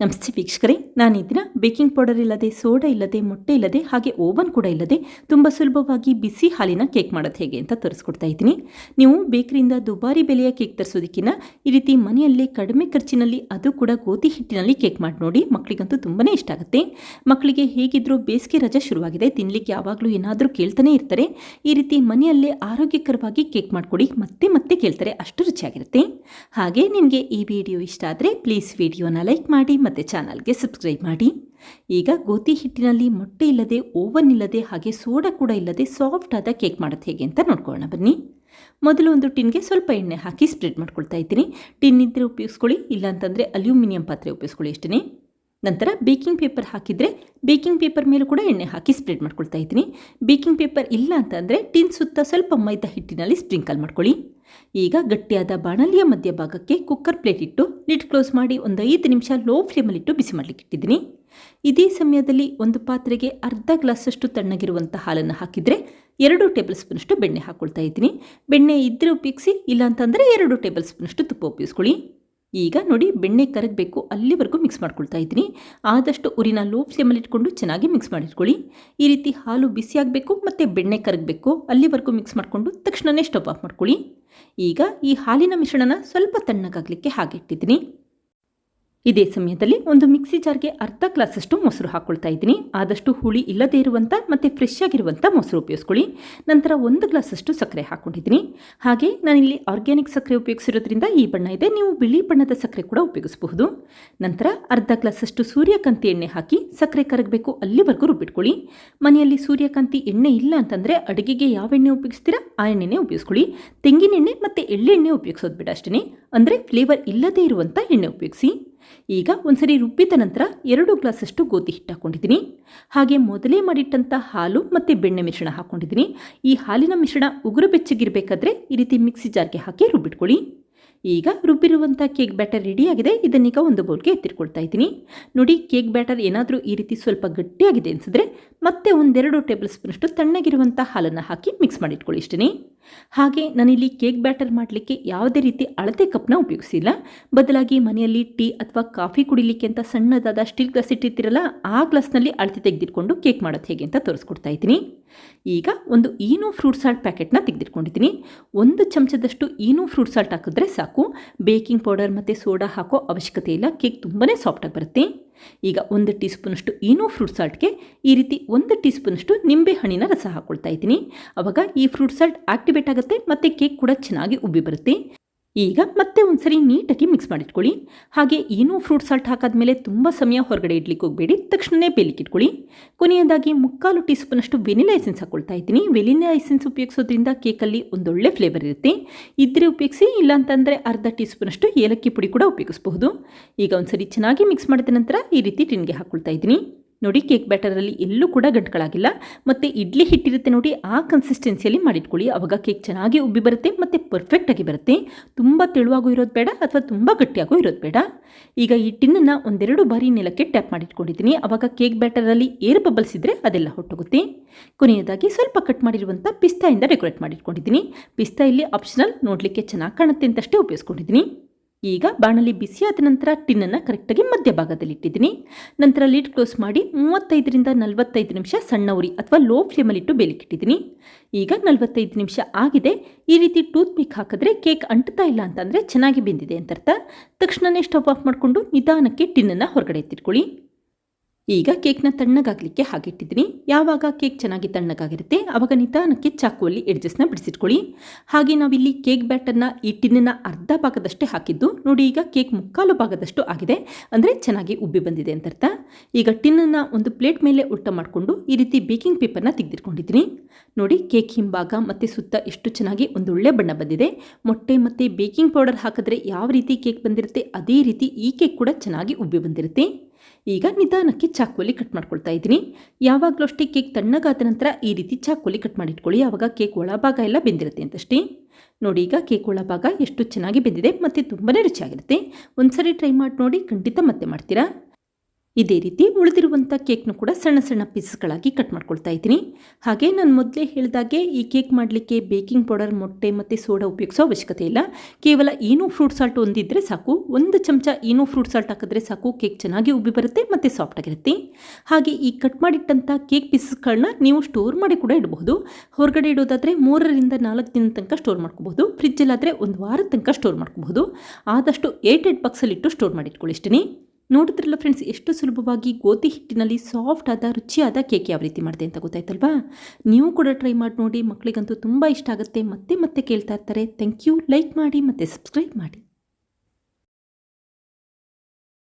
ನಮಸ್ತೆ ವೀಕ್ಷಕರೇ ನಾನು ಇದನ್ನ ಬೇಕಿಂಗ್ ಪೌಡರ್ ಇಲ್ಲದೆ ಸೋಡಾ ಇಲ್ಲದೆ, ಮೊಟ್ಟೆ ಇಲ್ಲದೆ, ಹಾಗೆ ಓವನ್ ಕೂಡ ಇಲ್ಲದೆ ತುಂಬ ಸುಲಭವಾಗಿ ಬಿಸಿ ಹಾಲಿನ ಕೇಕ್ ಮಾಡೋದು ಹೇಗೆ ಅಂತ ತೋರಿಸ್ಕೊಡ್ತಾ ಇದ್ದೀನಿ. ನೀವು ಬೇಕರಿಯಿಂದ ದುಬಾರಿ ಬೆಲೆಯ ಕೇಕ್ ತರಿಸೋದಕ್ಕಿಂತ ಈ ರೀತಿ ಮನೆಯಲ್ಲೇ ಕಡಿಮೆ ಖರ್ಚಿನಲ್ಲಿ ಅದು ಕೂಡ ಗೋಧಿ ಹಿಟ್ಟಿನಲ್ಲಿ ಕೇಕ್ ಮಾಡಿ ನೋಡಿ ಮಕ್ಕಳಿಗಂತೂ ತುಂಬಾ ಇಷ್ಟ ಆಗುತ್ತೆ. ಮಕ್ಕಳಿಗೆ ಹೇಗಿದ್ರೂ ಬೇಸಿಗೆ ರಜೆ ಶುರುವಾಗಿದೆ ತಿನ್ನಲಿಕ್ಕೆ ಯಾವಾಗಲೂ ಏನಾದರೂ ಕೇಳ್ತಾನೆ ಇರ್ತಾರೆ. ಈ ರೀತಿ ಮನೆಯಲ್ಲೇ ಆರೋಗ್ಯಕರವಾಗಿ ಕೇಕ್ ಮಾಡಿಕೊಡಿ, ಮತ್ತೆ ಮತ್ತೆ ಕೇಳ್ತಾರೆ, ಅಷ್ಟು ರುಚಿಯಾಗಿರುತ್ತೆ. ಹಾಗೆ ನಿಮಗೆ ಈ ವಿಡಿಯೋ ಇಷ್ಟ ಆದರೆ ಪ್ಲೀಸ್ ವಿಡಿಯೋನ ಲೈಕ್ ಮಾಡಿ ಮತ್ತು ಚಾನಲ್ಗೆ ಸಬ್ಸ್ಕ್ರೈಬ್ ಮಾಡಿ. ಈಗ ಗೋಧಿ ಹಿಟ್ಟಿನಲ್ಲಿ ಮೊಟ್ಟೆ ಇಲ್ಲದೆ, ಓವನ್ ಇಲ್ಲದೆ, ಹಾಗೆ ಸೋಡಾ ಕೂಡ ಇಲ್ಲದೆ ಸಾಫ್ಟ್ ಆದ ಕೇಕ್ ಮಾಡೋದು ಹೇಗೆ ಅಂತ ನೋಡ್ಕೊಳ್ಳೋಣ ಬನ್ನಿ. ಮೊದಲು ಒಂದು ಟಿನ್ಗೆ ಸ್ವಲ್ಪ ಎಣ್ಣೆ ಹಾಕಿ ಸ್ಪ್ರೆಡ್ ಮಾಡ್ಕೊಳ್ತಾ ಇದ್ದೀನಿ. ಟಿನ್ ಇದ್ದರೆ ಉಪಯೋಗಿಸ್ಕೊಳ್ಳಿ, ಇಲ್ಲಾಂತಂದರೆ ಅಲ್ಯೂಮಿನಿಯಂ ಪಾತ್ರೆ ಉಪಯೋಗಿಸ್ಕೊಳ್ಳಿ ಅಷ್ಟೇ ನಂತರ ಬೇಕಿಂಗ್ ಪೇಪರ್ ಹಾಕಿದರೆ ಬೇಕಿಂಗ್ ಪೇಪರ್ ಮೇಲೂ ಕೂಡ ಎಣ್ಣೆ ಹಾಕಿ ಸ್ಪ್ರೆಡ್ ಮಾಡ್ಕೊಳ್ತಾ ಇದ್ದೀನಿ. ಬೇಕಿಂಗ್ ಪೇಪರ್ ಇಲ್ಲ ಅಂತಂದರೆ ಟಿನ್ ಸುತ್ತ ಸ್ವಲ್ಪ ಮೈದಾ ಹಿಟ್ಟಿನಲ್ಲಿ ಸ್ಪ್ರಿಂಕಲ್ ಮಾಡ್ಕೊಳ್ಳಿ. ಈಗ ಗಟ್ಟಿಯಾದ ಬಾಣಲಿಯ ಮಧ್ಯಭಾಗಕ್ಕೆ ಕುಕ್ಕರ್ ಪ್ಲೇಟ್ ಇಟ್ಟು ಲಿಡ್ ಕ್ಲೋಸ್ ಮಾಡಿ ಒಂದು ಐದು ನಿಮಿಷ ಲೋ ಫ್ಲೇಮಲ್ಲಿಟ್ಟು ಬಿಸಿ ಮಾಡಲಿಕ್ಕೆ ಇಟ್ಟಿದ್ದೀನಿ. ಇದೇ ಸಮಯದಲ್ಲಿ ಒಂದು ಪಾತ್ರೆಗೆ ಅರ್ಧ ಗ್ಲಾಸಷ್ಟು ತಣ್ಣಗಿರುವಂಥ ಹಾಲನ್ನು ಹಾಕಿದರೆ ಎರಡು ಟೇಬಲ್ ಸ್ಪೂನಷ್ಟು ಬೆಣ್ಣೆ ಹಾಕ್ಕೊಳ್ತಾ ಇದ್ದೀನಿ. ಬೆಣ್ಣೆ ಇದ್ದರೆ ಉಪಯೋಗಿಸಿ, ಇಲ್ಲ ಅಂತಂದರೆ ಎರಡು ಟೇಬಲ್ ಸ್ಪೂನಷ್ಟು ತುಪ್ಪ ಉಪಯೋಗಿಸ್ಕೊಳ್ಳಿ. ಈಗ ನೋಡಿ ಬೆಣ್ಣೆ ಕರಗಬೇಕು, ಅಲ್ಲಿವರೆಗೂ ಮಿಕ್ಸ್ ಮಾಡ್ಕೊಳ್ತಾ ಇದ್ದೀನಿ. ಆದಷ್ಟು ಉರಿನ ಲೋ ಫ್ಲೇಮಲ್ಲಿ ಇಟ್ಕೊಂಡು ಚೆನ್ನಾಗಿ ಮಿಕ್ಸ್ ಮಾಡಿಟ್ಕೊಳ್ಳಿ. ಈ ರೀತಿ ಹಾಲು ಬಿಸಿಯಾಗಬೇಕು ಮತ್ತು ಬೆಣ್ಣೆ ಕರಗಬೇಕು, ಅಲ್ಲಿವರೆಗೂ ಮಿಕ್ಸ್ ಮಾಡಿಕೊಂಡು ತಕ್ಷಣವೇ ಸ್ಟವ್ ಆಫ್ ಮಾಡ್ಕೊಳ್ಳಿ. ಈಗ ಈ ಹಾಲಿನ ಮಿಶ್ರಣನ ಸ್ವಲ್ಪ ತಣ್ಣಗಾಗಲಿಕ್ಕೆ ಹಾಗೆ ಇಟ್ಟಿದ್ದೀನಿ. ಇದೇ ಸಮಯದಲ್ಲಿ ಒಂದು ಮಿಕ್ಸಿ ಜಾರ್ಗೆ ಅರ್ಧ ಗ್ಲಾಸಷ್ಟು ಮೊಸರು ಹಾಕ್ಕೊಳ್ತಾ ಇದ್ದೀನಿ. ಆದಷ್ಟು ಹುಳಿ ಇಲ್ಲದೇ ಇರುವಂಥ ಮತ್ತು ಫ್ರೆಶ್ ಆಗಿರುವಂಥ ಮೊಸರು ಉಪಯೋಗಿಸ್ಕೊಳ್ಳಿ. ನಂತರ ಒಂದು ಗ್ಲಾಸಷ್ಟು ಸಕ್ಕರೆ ಹಾಕ್ಕೊಂಡಿದ್ದೀನಿ ಹಾಗೆ ನಾನಿಲ್ಲಿ ಆರ್ಗ್ಯಾನಿಕ್ ಸಕ್ಕರೆ ಉಪಯೋಗಿಸಿರೋದ್ರಿಂದ ಈ ಬಣ್ಣ ಇದೆ. ನೀವು ಬಿಳಿ ಬಣ್ಣದ ಸಕ್ಕರೆ ಕೂಡ ಉಪಯೋಗಿಸಬಹುದು. ನಂತರ ಅರ್ಧ ಗ್ಲಾಸಷ್ಟು ಸೂರ್ಯಕಾಂತಿ ಎಣ್ಣೆ ಹಾಕಿ ಸಕ್ಕರೆ ಕರಗಬೇಕು ಅಲ್ಲಿವರೆಗೂ ರುಬ್ಬಿಟ್ಕೊಳ್ಳಿ. ಮನೆಯಲ್ಲಿ ಸೂರ್ಯಕಾಂತಿ ಎಣ್ಣೆ ಇಲ್ಲ ಅಂತಂದರೆ ಅಡುಗೆಗೆ ಯಾವ ಎಣ್ಣೆ ಉಪಯೋಗಿಸ್ತೀರಾ? ಆ ಎಣ್ಣೆನೇ ಉಪಯೋಗಿಸ್ಕೊಳ್ಳಿ. ತೆಂಗಿನ ಎಣ್ಣೆ ಮತ್ತು ಎಳ್ಳೆಣ್ಣೆ ಉಪಯೋಗಿಸೋದು ಬಿಡ ಅಷ್ಟೇ ಅಂದರೆ ಫ್ಲೇವರ್ ಇಲ್ಲದೇ ಇರುವಂಥ ಎಣ್ಣೆ ಉಪಯೋಗಿಸಿ. ಈಗ ಒಂದ್ಸರಿ ರುಬ್ಬಿದ ನಂತರ ಎರಡು ಗ್ಲಾಸಷ್ಟು ಗೋಧಿ ಹಿಟ್ಟು ಹಾಕ್ಕೊಂಡಿದ್ದೀನಿ ಹಾಗೆ ಮೊದಲೇ ಮಾಡಿಟ್ಟಂಥ ಹಾಲು ಮತ್ತು ಬೆಣ್ಣೆ ಮಿಶ್ರಣ ಹಾಕ್ಕೊಂಡಿದ್ದೀನಿ ಈ ಹಾಲಿನ ಮಿಶ್ರಣ ಉಗುರು ಬೆಚ್ಚಗಿರಬೇಕಾದ್ರೆ ಈ ರೀತಿ ಮಿಕ್ಸಿ ಜಾರ್ಗೆ ಹಾಕಿ ರುಬ್ಬಿಟ್ಕೊಳ್ಳಿ. ಈಗ ರುಬ್ಬಿರುವಂಥ ಕೇಕ್ ಬ್ಯಾಟರ್ ರೆಡಿಯಾಗಿದೆ. ಇದನ್ನೀಗ ಒಂದು ಬೌಲ್ಗೆ ಎತ್ತಿಟ್ಕೊಳ್ತಾ ಇದ್ದೀನಿ. ನೋಡಿ, ಕೇಕ್ ಬ್ಯಾಟರ್ ಏನಾದರೂ ಈ ರೀತಿ ಸ್ವಲ್ಪ ಗಟ್ಟಿಯಾಗಿದೆ ಅನಿಸಿದ್ರೆ ಮತ್ತೆ ಒಂದೆರಡು ಟೇಬಲ್ ಸ್ಪೂನಷ್ಟು ತಣ್ಣಗಿರುವಂಥ ಹಾಲನ್ನು ಹಾಕಿ ಮಿಕ್ಸ್ ಮಾಡಿಟ್ಕೊಳ್ಳಿ ಇಷ್ಟೇ ಹಾಗೆ ನಾನಿಲ್ಲಿ ಕೇಕ್ ಬ್ಯಾಟರ್ ಮಾಡಲಿಕ್ಕೆ ಯಾವುದೇ ರೀತಿ ಅಳತೆ ಕಪ್ನ ಉಪಯೋಗಿಸಿಲ್ಲ. ಬದಲಾಗಿ ಮನೆಯಲ್ಲಿ ಟೀ ಅಥವಾ ಕಾಫಿ ಕುಡಿಲಿಕ್ಕೆ ಅಂತ ಸಣ್ಣದಾದ ಸ್ಟೀಲ್ ಗ್ಲಾಸ್ ಇಟ್ಟಿರ್ತೀರಲ್ಲ, ಆ ಗ್ಲಾಸ್ನಲ್ಲಿ ಅಳತೆ ತೆಗೆದಿಟ್ಕೊಂಡು ಕೇಕ್ ಮಾಡೋದು ಹೇಗೆ ಅಂತ ತೋರಿಸ್ಕೊಡ್ತಾ ಇದ್ದೀನಿ. ಈಗ ಒಂದು ಈನೋ ಫ್ರೂಟ್ ಸಾಲ್ಟ್ ಪ್ಯಾಕೆಟ್ನ ತೆಗೆದಿಟ್ಕೊಂಡಿದ್ದೀನಿ. ಒಂದು ಚಮಚದಷ್ಟು ಈನೋ ಫ್ರೂಟ್ ಸಾಲ್ಟ್ ಹಾಕಿದ್ರೆ ಸಾಕು. ಬೇಕಿಂಗ್ ಪೌಡರ್ ಮತ್ತು ಸೋಡಾ ಹಾಕೋ ಅವಶ್ಯಕತೆ ಇಲ್ಲ. ಕೇಕ್ ತುಂಬಾ ಸಾಫ್ಟಾಗಿ ಬರುತ್ತೆ. ಈಗ ಒಂದು ಟೀ ಸ್ಪೂನಷ್ಟು ಏನೋ ಫ್ರೂಟ್ ಸಾಲ್ಟ್ಗೆ ಈ ರೀತಿ ಒಂದು ಟೀ ಸ್ಪೂನಷ್ಟು ನಿಂಬೆ ಹಣ್ಣಿನ ರಸ ಹಾಕ್ಕೊಳ್ತಾ ಇದ್ದೀನಿ. ಅವಾಗ ಈ ಫ್ರೂಟ್ ಸಾಲ್ಟ್ ಆಕ್ಟಿವೇಟ್ ಆಗುತ್ತೆ ಮತ್ತು ಕೇಕ್ ಕೂಡ ಚೆನ್ನಾಗಿ ಉಬ್ಬಿ ಬರುತ್ತೆ. ಈಗ ಮತ್ತೆ ಒಂದ್ಸರಿ ನೀಟಾಗಿ ಮಿಕ್ಸ್ ಮಾಡಿಟ್ಕೊಳ್ಳಿ. ಹಾಗೆ ಏನೂ ಫ್ರೂಟ್ ಸಾಲ್ಟ್ ಹಾಕಾದ್ಮೇಲೆ ತುಂಬ ಸಮಯ ಹೊರಗಡೆ ಇಡ್ಲಿಕ್ಕೆ ಹೋಗಬೇಡಿ. ತಕ್ಷಣವೇ ಬೇಲಿಕ್ಕೆ ಇಟ್ಕೊಳ್ಳಿ. ಕೊನೆಯದಾಗಿ ಮುಕ್ಕಾಲು ಟೀ ಸ್ಪೂನಷ್ಟು ವೆನಿಲಾ ಎಸೆನ್ಸ್ ಹಾಕ್ಕೊಳ್ತಾ ಇದ್ದೀನಿ. ವೆನಿಲಾ ಎಸೆನ್ಸ್ ಉಪಯೋಗಿಸೋದ್ರಿಂದ ಕೇಕಲ್ಲಿ ಒಂದೊಳ್ಳೆ ಫ್ಲೇವರ್ ಇರುತ್ತೆ. ಇದ್ರೆ ಉಪಯೋಗಿಸಿ, ಇಲ್ಲಾಂತಂದರೆ ಅರ್ಧ ಟೀ ಸ್ಪೂನಷ್ಟು ಏಲಕ್ಕಿ ಪುಡಿ ಕೂಡ ಉಪಯೋಗಿಸಬಹುದು. ಈಗ ಒಂದ್ಸರಿ ಚೆನ್ನಾಗಿ ಮಿಕ್ಸ್ ಮಾಡಿದ ನಂತರ ಈ ರೀತಿ ಟಿನ್ಗೆ ಹಾಕೊಳ್ತಾ ಇದ್ದೀನಿ. ನೋಡಿ ಕೇಕ್ ಬ್ಯಾಟರಲ್ಲಿ ಎಲ್ಲೂ ಕೂಡ ಗಂಟುಗಳಾಗಿಲ್ಲ. ಮತ್ತು ಇಡ್ಲಿ ಹಿಟ್ಟಿರುತ್ತೆ ನೋಡಿ, ಆ ಕನ್ಸಿಸ್ಟೆನ್ಸಿಯಲ್ಲಿ ಮಾಡಿಟ್ಕೊಳ್ಳಿ. ಅವಾಗ ಕೇಕ್ ಚೆನ್ನಾಗಿ ಉಬ್ಬಿ ಬರುತ್ತೆ, ಮತ್ತು ಪರ್ಫೆಕ್ಟಾಗಿ ಬರುತ್ತೆ. ತುಂಬ ತೆಳುವಾಗೂ ಇರೋದು ಬೇಡ ಅಥವಾ ತುಂಬ ಗಟ್ಟಿಯಾಗೂ ಇರೋದು ಬೇಡ. ಈಗ ಈ ಟಿನ್ನನ್ನು ಒಂದೆರಡು ಬಾರಿ ನೆಲಕ್ಕೆ ಟ್ಯಾಪ್ ಮಾಡಿಟ್ಕೊಂಡಿದ್ದೀನಿ. ಆವಾಗ ಕೇಕ್ ಬ್ಯಾಟರಲ್ಲಿ ಏರ್ ಬಬಲ್ಸ್ ಇದ್ದರೆ ಅದೆಲ್ಲ ಹೊಟ್ಟೋಗುತ್ತೆ. ಕೊನೆಯದಾಗಿ ಸ್ವಲ್ಪ ಕಟ್ ಮಾಡಿರುವಂಥ ಪಿಸ್ತಾಯಿಂದ ಡೆಕೋರೇಟ್ ಮಾಡಿಟ್ಕೊಂಡಿದ್ದೀನಿ. ಪಿಸ್ತಾ ಇಲ್ಲಿ ಆಪ್ಷನಲ್ ನೋಡಲಿಕ್ಕೆ ಚೆನ್ನಾಗಿ ಕಾಣುತ್ತೆ ಅಂತಷ್ಟೇ ಉಪಯೋಗಿಸ್ಕೊಂಡಿದ್ದೀನಿ. ಈಗ ಬಾಣಲಿ ಬಿಸಿಯಾದ ನಂತರ ಟಿನ್ನನ್ನು ಕರೆಕ್ಟಾಗಿ ಮಧ್ಯಭಾಗದಲ್ಲಿ ಇಟ್ಟಿದ್ದೀನಿ. ನಂತರ ಲಿಡ್ ಕ್ಲೋಸ್ ಮಾಡಿ ಮೂವತ್ತೈದರಿಂದ ನಲವತ್ತೈದು ನಿಮಿಷ ಸಣ್ಣ ಉರಿ ಅಥವಾ ಲೋ ಫ್ಲೇಮಲ್ಲಿಟ್ಟು ಬೇಲಿಕ್ಕಿಟ್ಟಿದ್ದೀನಿ. ಈಗ ನಲವತ್ತೈದು ನಿಮಿಷ ಆಗಿದೆ. ಈ ರೀತಿ ಟೂತ್ ಪಿಕ್ ಹಾಕಿದ್ರೆ ಕೇಕ್ ಅಂಟ್ತಾ ಇಲ್ಲ ಅಂತಂದರೆ ಚೆನ್ನಾಗಿ ಬೆಂದಿದೆ ಅಂತ ಅರ್ಥ ತಕ್ಷಣವೇ ಸ್ಟವ್ ಆಫ್ ಮಾಡಿಕೊಂಡು ನಿಧಾನಕ್ಕೆ ಟಿನ್ನನ್ನು ಹೊರಗಡೆ ಎತ್ತಿಟ್ಕೊಳ್ಳಿ. ಈಗ ಕೇಕ್ನ ತಣ್ಣಗಾಗಲಿಕ್ಕೆ ಹಾಗಿಟ್ಟಿದ್ದೀನಿ. ಯಾವಾಗ ಕೇಕ್ ಚೆನ್ನಾಗಿ ತಣ್ಣಗಾಗಿರುತ್ತೆ ಆವಾಗ ನಿಧಾನಕ್ಕೆ ಚಾಕುವಲ್ಲಿ ಎಡ್ಜಸ್ನ ಬಿಡಿಸಿಟ್ಕೊಳ್ಳಿ. ಹಾಗೆ ನಾವಿಲ್ಲಿ ಕೇಕ್ ಬ್ಯಾಟರ್ನ ಈ ಟಿನ್ನ ಅರ್ಧ ಭಾಗದಷ್ಟೇ ಹಾಕಿದ್ದು. ನೋಡಿ, ಈಗ ಕೇಕ್ ಮುಕ್ಕಾಲು ಭಾಗದಷ್ಟು ಆಗಿದೆ. ಅಂದರೆ ಚೆನ್ನಾಗಿ ಉಬ್ಬಿ ಬಂದಿದೆ ಅಂತ ಅರ್ಥ ಈಗ ಟಿನ್ನನ್ನು ಒಂದು ಪ್ಲೇಟ್ ಮೇಲೆ ಉಲ್ಟ ಮಾಡಿಕೊಂಡು ಈ ರೀತಿ ಬೇಕಿಂಗ್ ಪೇಪರ್ನ ತೆಗೆದಿಟ್ಕೊಂಡಿದ್ದೀನಿ. ನೋಡಿ, ಕೇಕ್ ಹಿಂಭಾಗ ಮತ್ತು ಸುತ್ತ ಎಷ್ಟು ಚೆನ್ನಾಗಿ ಒಂದೊಳ್ಳೆ ಬಣ್ಣ ಬಂದಿದೆ. ಮೊಟ್ಟೆ ಮತ್ತು ಬೇಕಿಂಗ್ ಪೌಡರ್ ಹಾಕಿದ್ರೆ ಯಾವ ರೀತಿ ಕೇಕ್ ಬಂದಿರುತ್ತೆ, ಅದೇ ರೀತಿ ಈ ಕೇಕ್ ಕೂಡ ಚೆನ್ನಾಗಿ ಉಬ್ಬಿ ಬಂದಿರುತ್ತೆ. ಈಗ ನಿಧಾನಕ್ಕೆ ಚಾಕುಲಿ ಕಟ್ ಮಾಡ್ಕೊಳ್ತಾ ಇದ್ದೀನಿ. ಯಾವಾಗಲೂ ಅಷ್ಟೇ ಕೇಕ್ ತಣ್ಣಗಾದ ನಂತರ ಈ ರೀತಿ ಚಾಕುಲಿ ಕಟ್ ಮಾಡಿಟ್ಕೊಳ್ಳಿ. ಆವಾಗ ಕೇಕ್ ಒಳಭಾಗ ಎಲ್ಲ ಬೆಂದಿರುತ್ತೆ ಅಂತಷ್ಟೇ. ನೋಡಿ, ಈಗ ಕೇಕ್ ಒಳಭಾಗ ಎಷ್ಟು ಚೆನ್ನಾಗಿ ಬೆಂದಿದೆ, ಮತ್ತು ತುಂಬಾ ರುಚಿಯಾಗಿರುತ್ತೆ. ಒಂದ್ಸರಿ ಟ್ರೈ ಮಾಡಿ ನೋಡಿ, ಖಂಡಿತ ಮತ್ತೆ ಮಾಡ್ತೀರಾ? ಇದೇ ರೀತಿ ಉಳಿದಿರುವಂಥ ಕೇಕ್ನು ಕೂಡ ಸಣ್ಣ ಸಣ್ಣ ಪೀಸ್ಗಳಾಗಿ ಕಟ್ ಮಾಡ್ಕೊಳ್ತಾ ಇದ್ದೀನಿ. ಹಾಗೆ ನಾನು ಮೊದಲೇ ಹೇಳಿದಾಗೆ ಈ ಕೇಕ್ ಮಾಡಲಿಕ್ಕೆ ಬೇಕಿಂಗ್ ಪೌಡರ್, ಮೊಟ್ಟೆ ಮತ್ತು ಸೋಡಾ ಉಪಯೋಗಿಸೋ ಅವಶ್ಯಕತೆ ಇಲ್ಲ. ಕೇವಲ ಏನು ಫ್ರೂಟ್ ಸಾಲ್ಟ್ ಒಂದಿದ್ದರೆ ಸಾಕು. ಒಂದು ಚಮಚ ಏನು ಫ್ರೂಟ್ ಸಾಲ್ಟ್ ಹಾಕಿದ್ರೆ ಸಾಕು. ಕೇಕ್ ಚೆನ್ನಾಗಿ ಉಬ್ಬಿ ಬರುತ್ತೆ ಮತ್ತು ಸಾಫ್ಟ್ ಆಗಿರುತ್ತೆ. ಹಾಗೆ ಈ ಕಟ್ ಮಾಡಿಟ್ಟಂಥ ಕೇಕ್ ಪೀಸಸ್ಗಳನ್ನ ನೀವು ಸ್ಟೋರ್ ಮಾಡಿ ಕೂಡ ಇಡಬಹುದು. ಹೊರಗಡೆ ಇಡೋದಾದರೆ ಮೂರರಿಂದ ನಾಲ್ಕು ದಿನ ತನಕ ಸ್ಟೋರ್ ಮಾಡ್ಕೋಬಹುದು. ಫ್ರಿಜ್ಜಲ್ಲಾದರೆ ಒಂದು ವಾರದ ತನಕ ಸ್ಟೋರ್ ಮಾಡ್ಕೋಬಹುದು. ಆದಷ್ಟು ಏಟ್ ಏಟ್ ಬಾಕ್ಸಲ್ಲಿಟ್ಟು ಸ್ಟೋರ್ ಮಾಡಿ ಇಟ್ಕೊಳ್ಳಿಸ್ತೀನಿ ನೋಡಿದ್ರಲ್ಲ ಫ್ರೆಂಡ್ಸ್ ಎಷ್ಟು ಸುಲಭವಾಗಿ ಗೋಧಿ ಹಿಟ್ಟಿನಲ್ಲಿ ಸಾಫ್ಟ್ ಆದ, ರುಚಿಯಾದ ಕೇಕ್ ಯಾವ ರೀತಿ ಮಾಡಿದೆ ಅಂತ ಗೊತ್ತಾಯ್ತಲ್ವಾ? ನೀವು ಕೂಡ ಟ್ರೈ ಮಾಡಿ ನೋಡಿ ಮಕ್ಕಳಿಗಂತೂ ತುಂಬ ಇಷ್ಟ ಆಗುತ್ತೆ. ಮತ್ತೆ ಮತ್ತೆ ಕೇಳ್ತಾ ಇರ್ತಾರೆ. ಥ್ಯಾಂಕ್ ಯು ಲೈಕ್ ಮಾಡಿ, ಮತ್ತು ಸಬ್ಸ್ಕ್ರೈಬ್ ಮಾಡಿ.